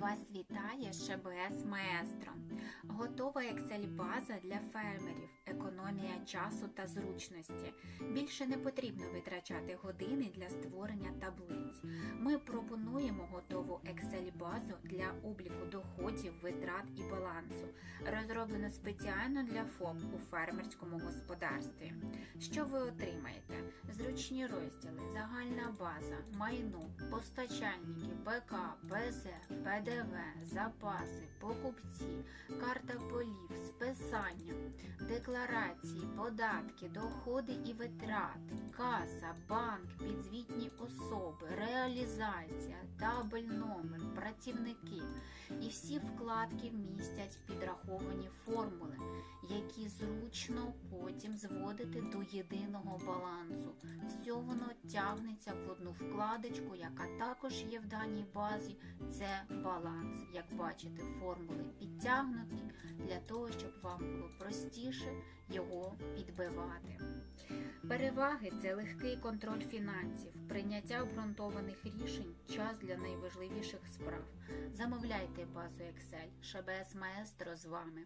Вас вітає ШБС Маестро. Готова Excel-база для фермерів, економія часу та зручності. Більше не потрібно витрачати години для створення таблиць. Ми пропонуємо готову Excel-базу для обліку доходів, витрат і балансу, розроблену спеціально для ФОП у фермерському господарстві. Що ви отримаєте? Зручні розділи, загальна база, майно, постачальники, ПК, ПЗ, ПДВ, запаси, покупці, карта полів, списання, декларації, податки, доходи і витрати, каса, банк, підзвітні особи, реалізація, табель номер, працівники. І всі вкладки містять підраховані формули, які зручно потім зводити до єдиного балансу. Воно тягнеться в одну вкладочку, яка також є в даній базі. Це баланс. Як бачите, формули підтягнуті для того, щоб вам було простіше його підбивати. Переваги це легкий контроль фінансів, прийняття обґрунтованих рішень, час для найважливіших справ. Замовляйте базу Excel. ШБС Маестро з вами.